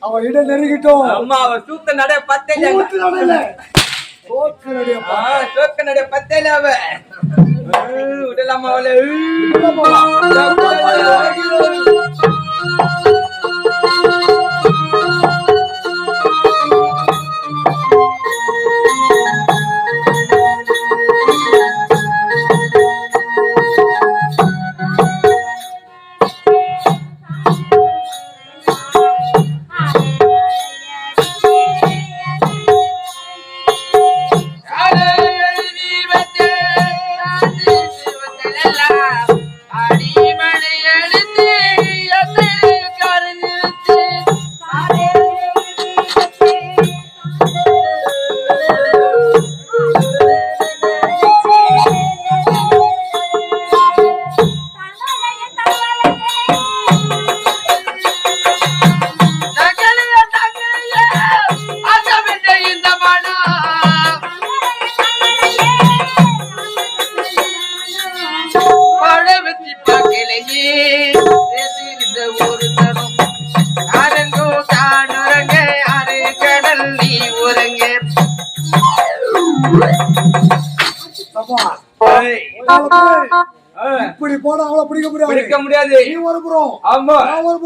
அவன் இட நெருங்கிட்டோம். அம்மா அவ சூத்த நட பத்தேல. கூத்து நடல. சோக்க நட பத்தேல அவ. விடலாமா அவளை? உள்ள பிடிக்க முடியாது நீ ஒரு புறம். ஆமா. நான் ஒரு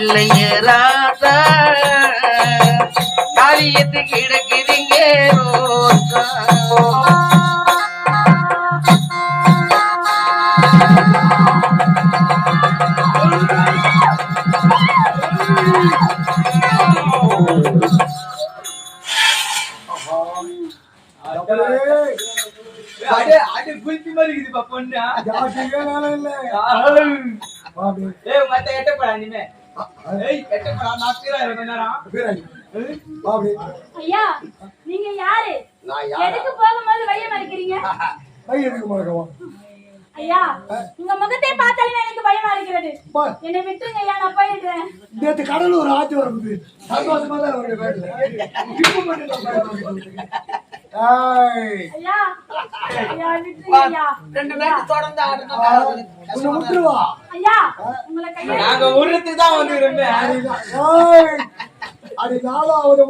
இல்லையே ராசா காரியத்து கிடக்குறீங்க ரோசா. அடே அடே குளிப்பி மாதிரி இருக்குதுப்பா பொண்ணு ஜாஸ்தியே வேலை இல்லை. ஏய் மத்த எட்டப்படா நீமே ஐயா நீங்க யாரு? எதுக்கு போகும்போது வழிய மறைக்கிறீங்க? கை எடுக்க மாட்டேங்கம்மா. ஐயா உங்க முகத்தை பார்த்தாலே எனக்கு பயமா இருக்கிறது. என்னை விட்டுருங்க ஐயா நான் போயிடுறேன் நேத்து கடலூர் ஆட்சி வருது சந்தோஷமா தான் வருது வீட்டுல. இப்ப அடி நா- ஏய், அடி நாலாவது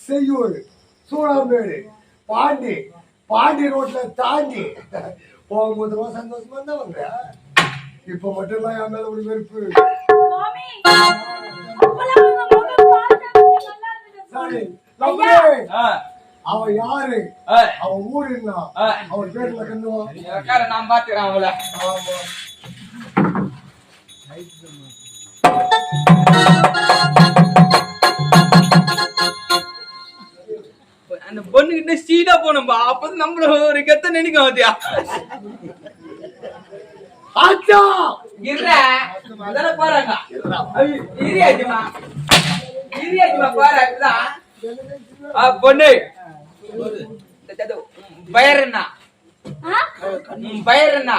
செய்யூர் சூழாம்பேடு பாண்டி பாண்டி ரோட்ல தாண்டி. போகும்போது ரொம்ப சந்தோஷமா தான் வந்த இப்ப மட்டும் தான் என் மேல ஒரு வெறுப்பு. சாரி அவன் யாரு? அவன் ஊர் என்ன. அவன் பேர்ல கண்ணுவா நீ உட்காரு, நான் பாத்துக்கிறேன் அவளை ஆமா. அந்த பொண்ணு கிட்ட சீடா போனோம்பா. அப்பதான் நம்மள ஒரு கெத்த நினைக்கும் பாத்தியா? ஆச்சா! இல்ல அதெல்லாம் போறாங்க. இரியாச்சுமா இரியாச்சுமா போறாங்க ஆ பொண்ணு. பயர் என்ன பயர் என்ன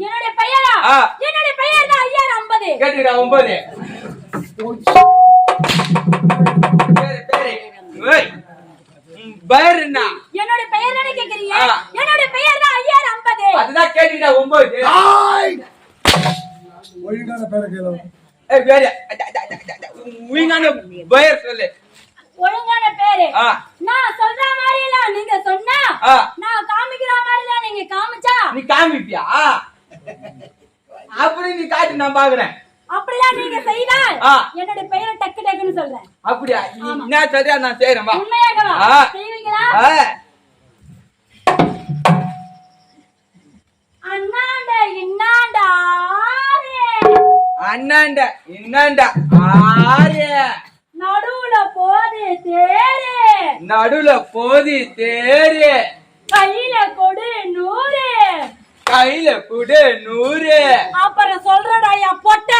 என்னுடைய பெயரா. என்னுடைய பெயர் தான் ஐயார் ஐம்பது. கேட்டுக்கிறா ஒன்பது பயர் என்ன என்னுடைய பெயர் தானே கேக்குறீங்க? ஆ. என்னுடைய பெயர் தான் ஐயார் ஐம்பது. அதுதான் கேட்டுக்கிட்டா ஒன்பது ஒழுங்கான பேரை கேளு. பயர் சொல்லு. ஒழுங்கான பேரு. நான் சொல்ற மாதிரி எல்லாம் நீங்க சொன்னா. நான் காமிக்கிற மாதிரி எல்லாம் நீங்க காமிச்சா நீ காமிப்பியா அப்படி நீ காட்டு நான் பாக்குறேன் அப்படிலாம் நீங்க செய்தால் ஆ. என்னுடைய பெயரை டக்கு டக்குன்னு சொல்றேன் அப்படியா என்ன சரியா நான் செய்யறேன் வா உண்மையாகவா. செய்வீங்களா. அண்ணாண்ட இன்னாண்டா ஆரே. அண்ணாண்ட இன்னாண்ட ஆறு நடுவுல போது தேரு நடுவுல போதி தேரு கையில கொடு நூறு கையில குடு நூறு அப்புறம் சொல்றடா என் பொட்ட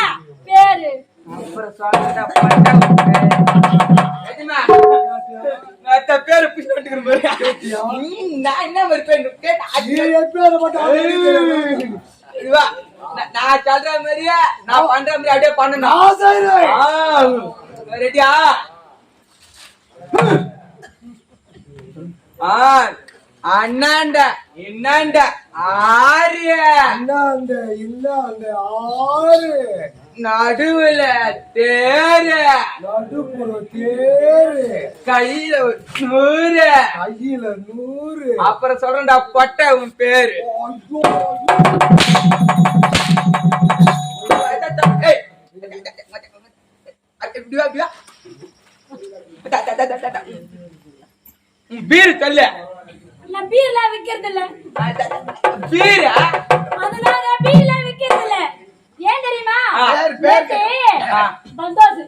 பேரு அப்புறம் சொல்றேன்டா, பட்டா. எஜமா, நான் அத்த பேரை பிடிச்சு வந்துக்கிறேன் பாரு. ம், நான் என்ன மாதிரி பேர் கேட்டா. இதுவா, நான் நான் சொல்ற மாதிரியே நான் பண்ற மாதிரி அப்படியே பண்ணணும் நான் செய்றேன். ரெடியா அண்ணாண்ட இன்னாண்ட ஆறு இன்னாண்ட, இன்னாண்ட ஆறு. நடுவுல தேரு நடுப்புற தேரு. கையில நூறு கையில நூறு. அப்புறம் சொல்றேன்டா பட்டை உன் பேரு dua dua tak tak tak tak tak beer சொல்லு இல்ல பீர்லாம் விக்கிறது இல்ல. பீரா அதனால பீர்லாம் விக்கிறது இல்ல. ஏன் தெரியுமா? பந்தோஸ்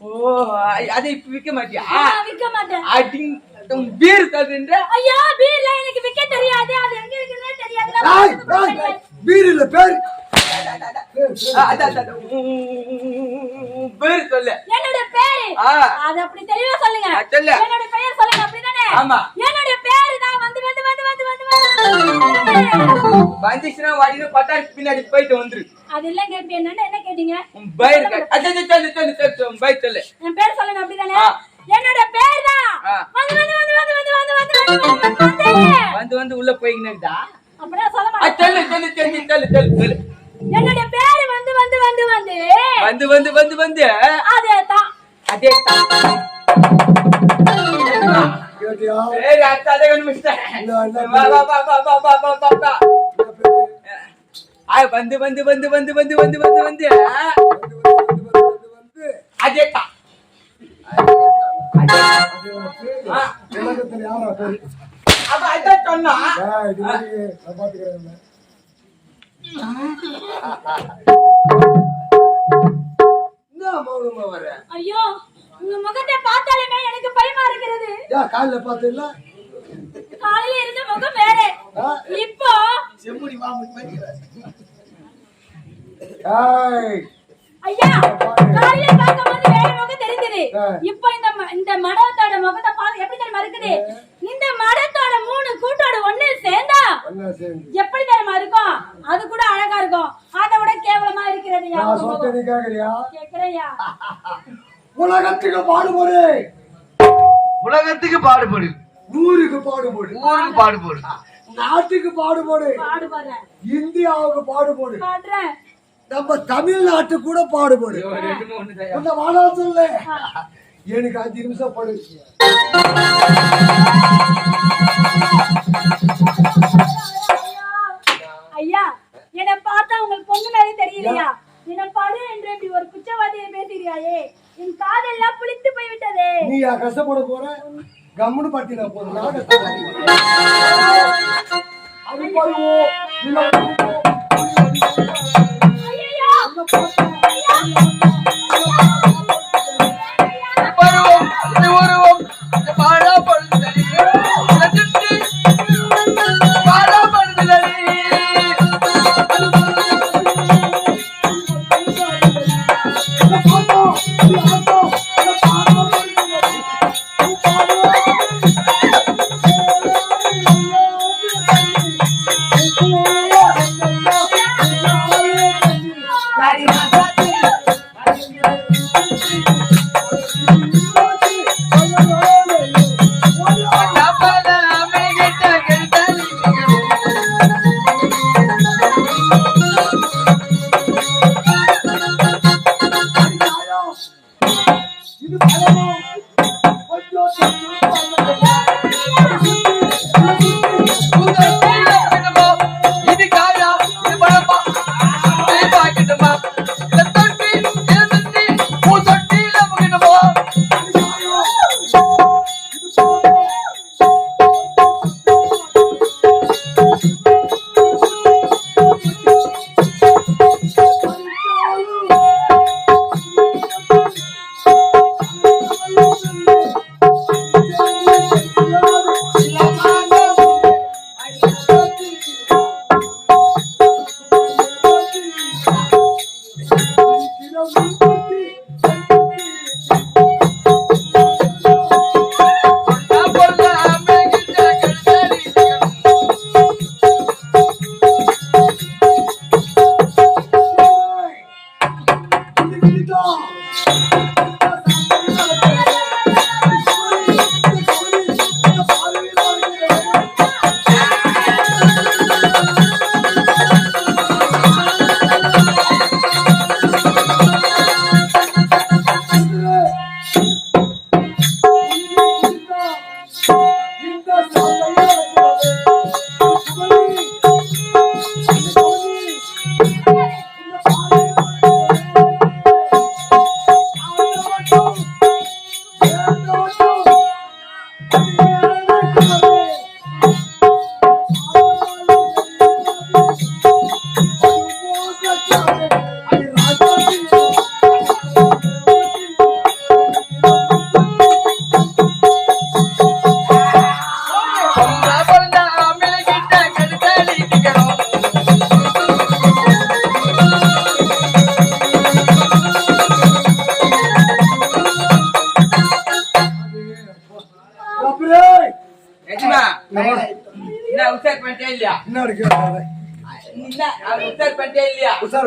ஓ அதை இப்ப விக்க மாட்டியா? விக்க மாட்டேன். அடிங் பீர் சொல்றீங்க ஐயா பீர்ல எனக்கு விக்க தெரியாது. அது எங்க இருக்குதுனே தெரியாது. பீர் இல்ல பேர். அதான் அதான் பேரு சொல்லு என்னோட பேரு. அது அப்படி தெளிவா சொல்லுங்க சொல்லு. என்னோட பெயர் சொல்லுங்க அப்படிதானே ஆமா. என்னோட பேரு தான் வந்து வந்து வந்து வந்து வந்து வந்து வந்துச்சுன்னா வாடினு பட்டாசு பின்னாடி போயிட்டு வந்துரு அது எல்லாம் கேட்டு என்னன்னு என்ன கேட்டீங்க உன் பயிர் அது சொல்லு சொல்லு சொல்லு சொல்லு உன் பயிர் சொல்லு என் பேர் சொல்லுங்க அப்படிதானே. என்னோட பேர் தான். வந்து வந்து வந்து வந்து வந்து வந்து வந்து வந்து வந்து வந்து உள்ள போய்கினேடா அப்படியே சொல்ல மாட்டேன் சொல்லு சொல்லு சொல்லு சொல்லு சொல்லு சொல்லு என்னோட பேரு வந்து வந்து வந்து வந்து வந்து வந்து வந்து வந்து அதே தான் அதே தான்? சரி அடுத்த அதை கண்டுபிடிச்சிட்டேன். வா வா வா வா வா வா வா வா வா என்ன பேரு? ஆ, வந்து வந்து வந்து வந்து வந்து வந்து வந்து வந்து வந்து, வந்து, வந்து, வந்து, வந்து. அதே தான்? அப்ப அதான் சொன்னா ஐயோ உங்க முகத்தை பார்த்தாலுமே எனக்கு பயமா இருக்கிறது? காலையில இருந்த முகம் வேற? இப்போ செம்புடி ஐயா காலையில பார்க்கும்போது வேற முகம் தெரிஞ்சது. இப்போ இந்த இந்த மடத்தோட முகத்தை எப்படி தெரியுமா இருக்குது? இந்த மடத்தோட மூணு கூட்டோட ஒண்ணு சேர்ந்தா. எப்படி தெரியுமா இருக்கும்? அது கூட அழகா இருக்கும். அதை விட கேவலமா இருக்கிறது நான் சொல்றதை கேக்குறியா? கேக்குறையா உலகத்துக்கு பாடுபடு. உலகத்துக்கு பாடுபடு. ஊருக்கு பாடுபடு. ஊருக்கு பாடுபடு. நாட்டுக்கு பாடுபடு. இந்தியாவுக்கு பாடுபடு. பாடுறேன். நம்ம தமிழ்நாட்டுக்கு கூட பாடுபடு. உன்னை வாழ சொல்லு. எனக்கு அஞ்சு நிமிஷம் படு. ஐயா என்னை பார்த்தா உங்களுக்கு பொண்ணு மேலே தெரியலையா? என்னை படு என்று இப்படி ஒரு குற்றவாளியை பேசுகிறாயே என் காதெல்லாம் புளித்து போய் விட்டதே நீ கஷ்டப்பட போற? கம்முன்னு பட்டினா போதும். நான் கஷ்டப்படுறேன். அது! பருவம் நான்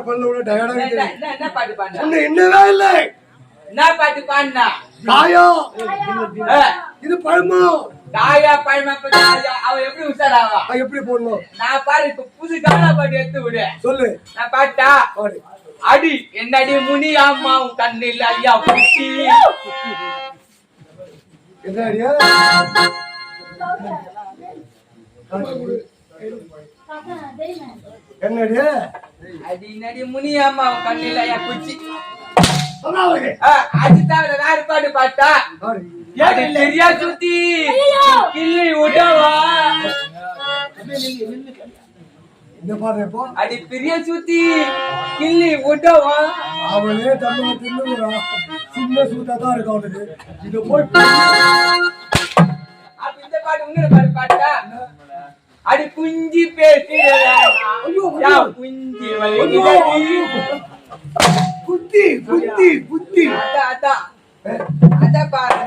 உசார் பண்ண விட டயர்டா என்ன பாட்டு பாடினா என்னவே இல்லை? என்ன பாட்டு பாடினா? ஏ, இது பழமா? தாயா பழமா தாயா. அவ எப்படி உசாராவா அது எப்படி போடணும்? நான் பாரு இப்ப புது காலா பாட்டு எடுத்து விடு. சொல்லு. நான் பாட்டா? பாடு. அடி என்னடி முனி அம்மா உன் கண்ணில் ஐயா குச்சி என்ன ஐடியா என்ன ஐடியா அடி நடி முனி அம்மா உன் கண்ணில் ஐயா குச்சி. அது தவிர வேற பாட்டு பாட்டா? பாடு அது தெரியா சுத்தி! கிள்ளி விடவா அடி பெரிய சுத்தி கிள்ளி விடவா அவனே தன்னை தின்னுறான் சின்ன சூட்டா தான் இருக்கு அவனுக்கு இது போய் அப்ப இந்த பாட்டு இன்னொரு பாட்டு பாட்டா? அடி குஞ்சி பேசுறா யா குஞ்சி. புத்தி புத்தி புத்தி அதான் அதான் அதான் பாரு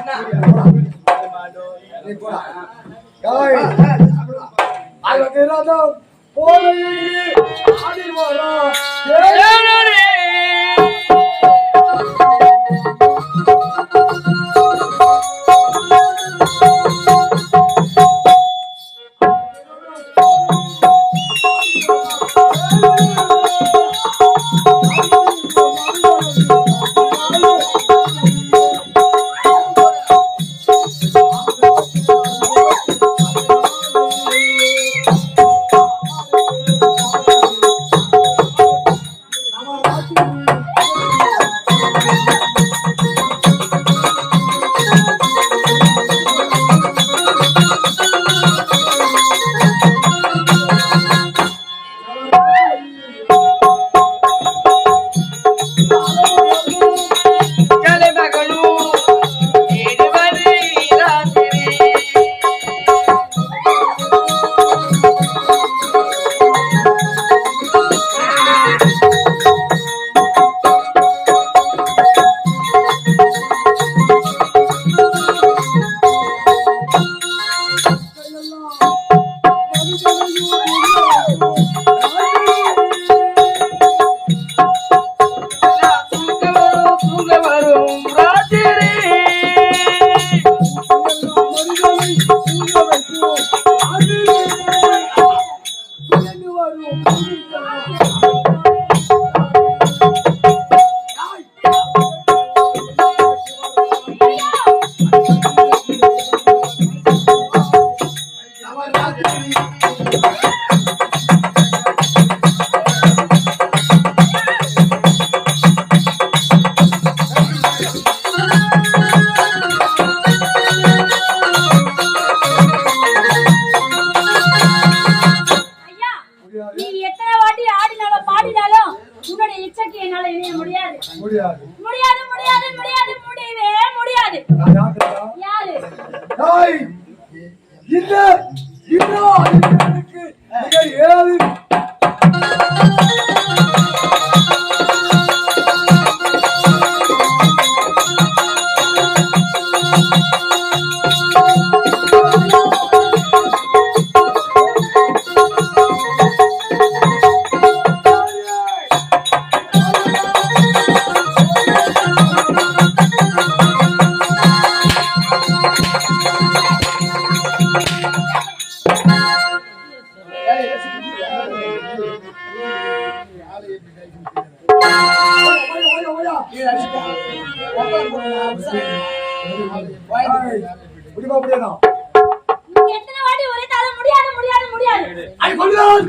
ஆடினாலும் உன்னுடைய இச்சைக்கு என்னால இணைய முடியாது முடியாது முடியாது முடியாது முடியாது முடியவே முடியாது? யாரு ஏய், இந்த முடியுமா முடியாதா? எத்தனை வாட்டி ஒரே தாள முடியாது முடியாது முடியாது. அடி கொள்ளுதான்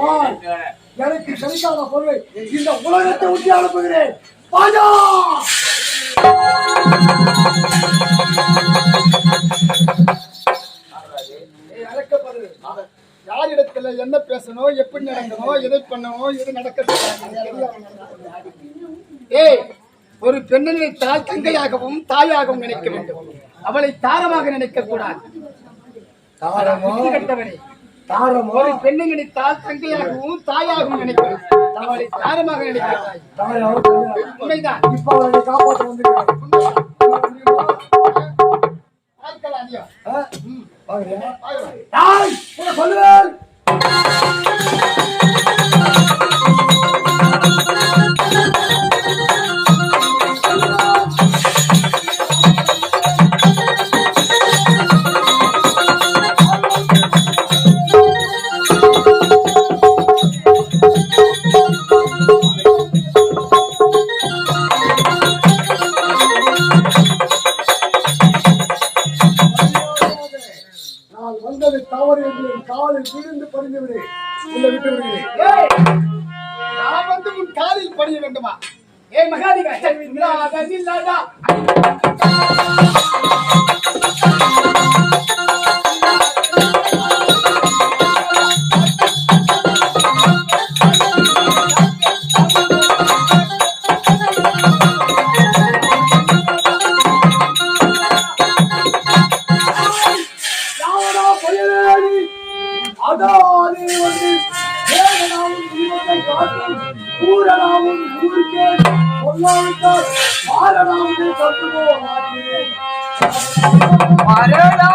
பார், எனக்கு கிடைக்காத பொருளை. இந்த உலகத்தை விட்டு அனுப்புகிறேன். பாஜா. யாரிடத்துல என்ன பேசணும் எப்படி நடக்கணும் எதை பண்ணணும் எது நடக்கணும் ஏய் ஒரு பெண்ணை தாய் தங்கையாகவும் தாயாகவும் நினைக்க வேண்டும். அவளை தாரமாக நினைக்க கூடாது. தாரமோ? கட்டவனே. தாரமோ ஒரு பெண்ணை நினைத்தால் தங்கையாகவும் தாயாகவும் நினைக்கிறது அவளை தாரமாக நினைக்கிறாய் தாரமோ உண்மைதான். இப்ப காப்பாற்ற வந்துருக்கிறேன்? தாய் சொல்லுவேன். மாறனாவது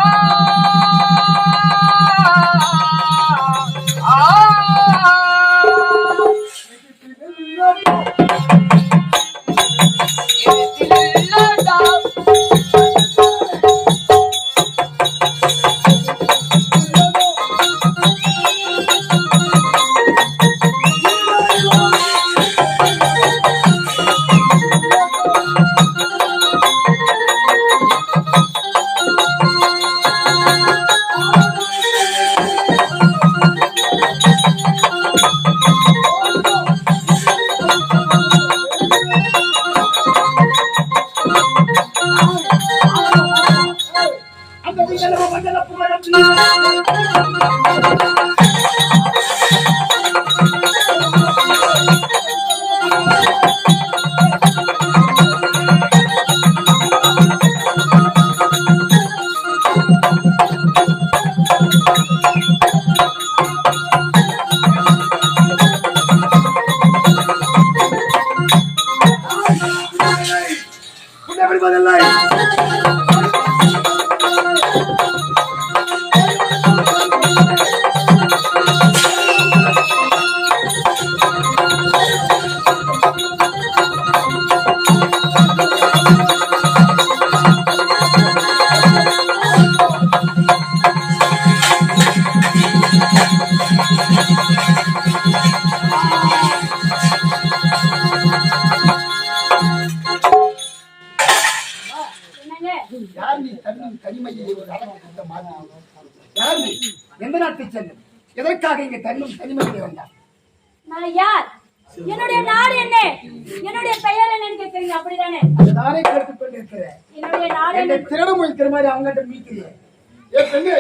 இங்க தன்னும் தனிமையில் வந்தார் நான் யார்? என்னுடைய நாடு என்ன? என்னுடைய பெயர் என்னன்னு கேக்குறீங்க அப்படிதானே? அதுதானே கேட்டுக் கொண்டிருக்கிறேன் என்னுடைய நாடு என்னை என்ன? திருட முயற்கிற மாதிரி அவங்ககிட்ட மீட்கிறேன் ஏ பெண்ணு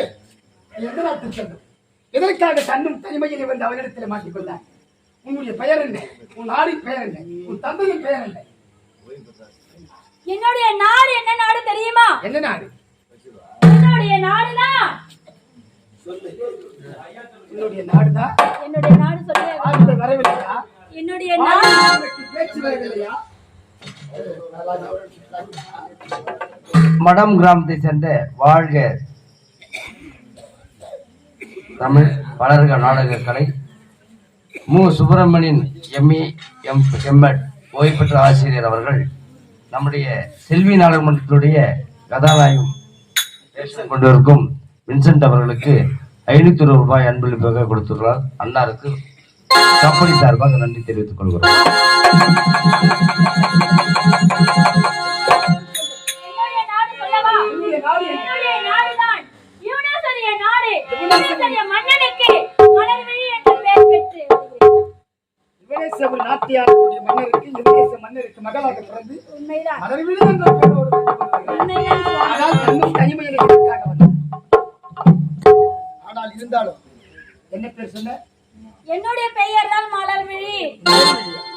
நீ எந்த நாட்டை எதற்காக தன்னும் தனிமையில் வந்து அவனிடத்தில் மாட்டிக்கொண்டார் உன்னுடைய பெயர் என்ன? உன் நாடின் பெயர் என்ன? உன் தந்தையின் பெயர் என்ன? என்னுடைய நாடு என்ன நாடு தெரியுமா? என்ன நாடு? என்னுடைய நாடுதான். உன்னுடைய நாடுதான் என்னுடைய நாடு சொல்லி வரவில்லையா? என்னுடைய நாடு. பேச்சு வரவில்லையா? மடம் கிராமத்தை சேர்ந்த வாழ்க தமிழ் வளர்க நாடக கலை. மு. Subramanian ME M. எம்எட் ஓய்வு பெற்ற ஆசிரியர் அவர்கள் நம்முடைய செல்வி நாடகமன்றத்தினுடைய கதாநாயகம் கொண்டிருக்கும் வின்சென்ட் அவர்களுக்கு ஐநூத்தி இருபது ரூபாய் அன்பளிப்பாக கொடுத்துள்ளார். அன்னாருக்கு கம்பெனி சார்பாக நன்றி தெரிவித்துக் கொள்கிறோம். மன்னருக்கு மகளாக பிறந்து மலர்விழி என்ற பெயரோடு தனிமையில் இருந்தாலும். என்ன பேர் சொன்ன? என்னுடைய பெயர் தான் மலர்விழி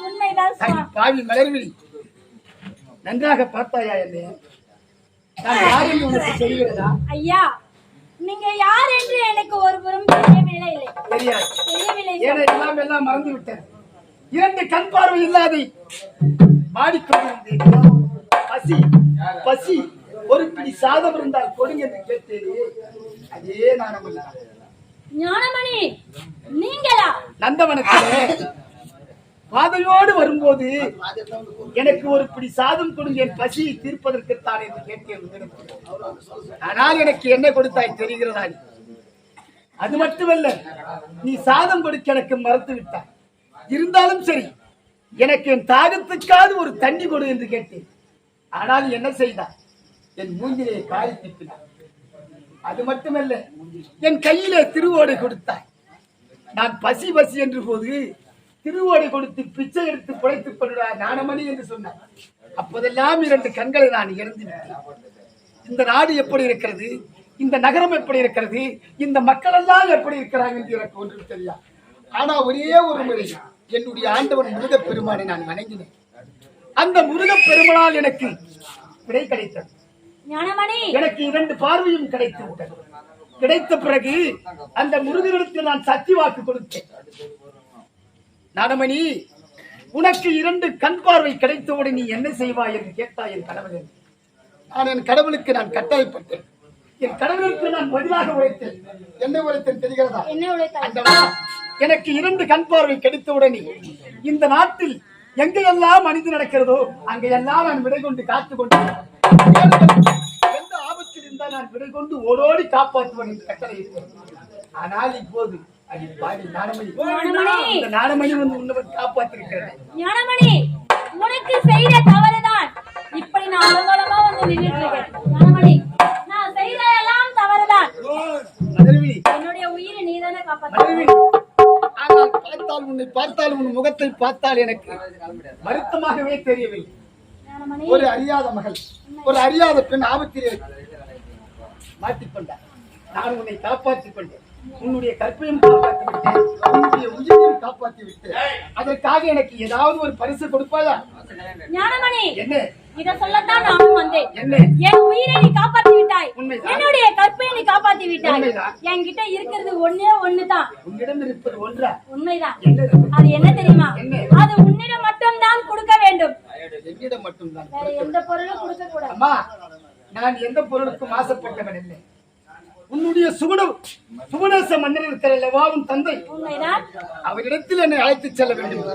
உண்மைதான். பாவி மலர்விழி. நன்றாக பார்த்தாயா என்னை? நான் யார் என்று உனக்கு தெரிகிறதா? ஐயா நீங்க யார் என்று எனக்கு ஒரு புறம் தெரியவில்லை. தெரியாது. தெரியவில்லை ஏன்னா எல்லாம் எல்லாம் மறந்து விட்டேன் இரண்டு கண் பார்வை இல்லாதை மாடிக்கொண்டிருந்தேன் பசி பசி ஒரு பிடி சாதம் இருந்தால் கொடுங்க என்று கேட்டேன். அதே நாணம் ஞானமணி நீங்களா? நந்தவனத்திலே பாதையோடு வரும்போது எனக்கு ஒரு பிடி சாதம் கொடுங்க என் பசியை தீர்ப்பதற்குத்தான் என்று கேட்டேன் ஆனால் எனக்கு என்ன கொடுத்தாய் தெரிகிறதா? அது மட்டுமல்ல நீ சாதம் கொடுக்க எனக்கு மறுத்து விட்டாய். இருந்தாலும் சரி எனக்கு என் தாகத்துக்காவது ஒரு தண்ணி கொடு என்று கேட்டேன். ஆனால் என்ன செய்தார் என் மூஞ்சிலே காய் திட்டினார் அது மட்டுமல்ல என் கையிலே திருவோடை கொடுத்தாய். நான் பசி பசி என்று போது திருவோடை கொடுத்து பிச்சை எடுத்து பிழைத்துக் கொள்கிறார் ஞானமணி என்று சொன்னார். அப்போதெல்லாம் இரண்டு கண்களை நான் இறந்தினேன் இந்த நாடு எப்படி இருக்கிறது? இந்த நகரம் எப்படி இருக்கிறது? இந்த மக்கள் எல்லாம் எப்படி இருக்கிறாங்க என்று எனக்கு ஒன்றும் தெரியாது. ஆனா ஒரே ஒரு முறை என்னுடைய ஆண்டவன் முருகப் பெருமானை நான் வணங்கினேன். அந்த முருகப் பெருமானால் எனக்கு விடை கிடைத்தது. ஞானமணி! எனக்கு இரண்டு பார்வையும் கிடைத்து விட்டது கிடைத்த பிறகு அந்த முருகனிடத்தில் நான் சக்தி வாக்கு கொடுத்தேன். நாடமணி உனக்கு இரண்டு கண் பார்வை கிடைத்தவுடன் நீ என்ன செய்வாய் என்று கேட்டாய் என் கணவன். நான் என் கடவுளுக்கு நான் கட்டாயப்பட்டேன் என் கடவுளுக்கு நான் பதிலாக உழைத்தேன். என்ன உழைத்தேன் தெரிகிறதா? எனக்கு இரண்டு கண் பார்வை கிடைத்தவுடனே இந்த நாட்டில் எங்கெல்லாம் மனித நடக்கிறதோ அங்கெல்லாம் நான் விடை கொண்டு காத்து கொண்டு எந்த ஆபத்தில் இருந்தால் நான் விடை கொண்டு ஓடோடி காப்பாற்றுவேன் என்று கட்டளை. ஆனால் இப்போது அடி பாவி நாடமணி இந்த நாடமணி வந்து உன்னவன் காப்பாற்றிருக்கிறது ஞானமணி உனக்கு செய்த தவறுதான். இப்படி நான் அலங்கோலமா வந்து நின்றுட்டு இருக்கேன் ஞானமணி நான் செய்த எல்லாம் தவறுதான் என்னுடைய உயிரை நீதானே காப்பாற்ற மதுரவி. ஆனால் பார்த்தால் உன்னை பார்த்தால் உன் முகத்தை பார்த்தால் எனக்கு வருத்தமாகவே தெரியவில்லை. ஒரு அறியாத மகள். ஒரு அறியாத பெண் ஆபத்திலே மாட்டிக்கொண்டார். நான் உன்னை காப்பாற்றிக் கொண்டேன். உன்னுடைய கற்பையும் காப்பாற்றி விட்டேன். உன்னுடைய உயிரையும் காப்பாற்றி விட்டேன். அதற்காக எனக்கு ஏதாவது ஒரு பரிசு கொடுப்பாயா? ஞானமணி. என்ன? இத சொல்லத்தான் நானும் வந்தேன். என் உயிரை நீ காப்பாத்தி விட்டாய். என்னுடைய கற்பை நீ காப்பாத்தி விட்டாய். என்கிட்ட இருக்கிறது ஒண்ணே ஒண்ணுதான். உண்மைதான். அது என்ன தெரியுமா? அது உன்னிடம் மட்டும்தான் கொடுக்க வேண்டும். வேற எந்த பொருளும் கொடுக்க கூடாது நான் எந்த பொருளுக்கும் ஆசைப்பட்டவன் இல்லை. உன்னுடைய சுகுணம் சுகுணேச மன்னன் இருக்கிற அல்லவா உன் தந்தை உண்மைதான். அவரிடத்தில் என்னை அழைத்து செல்ல வேண்டும்.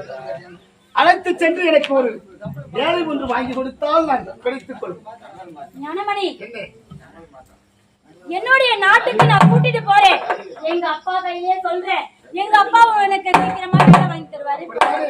அழைத்து சென்று எனக்கு ஒரு வேலை ஒன்று வாங்கி கொடுத்தால் நான் கிடைத்துக் கொள்வேன் என்னுடைய நாட்டுக்கு நான் கூட்டிட்டு போறேன். எங்க அப்பா கையிலே சொல்றேன். எங்க அப்பா எனக்கு சீக்கிரமா வேலை வாங்கி தருவாரு. கொடுப்பாரு.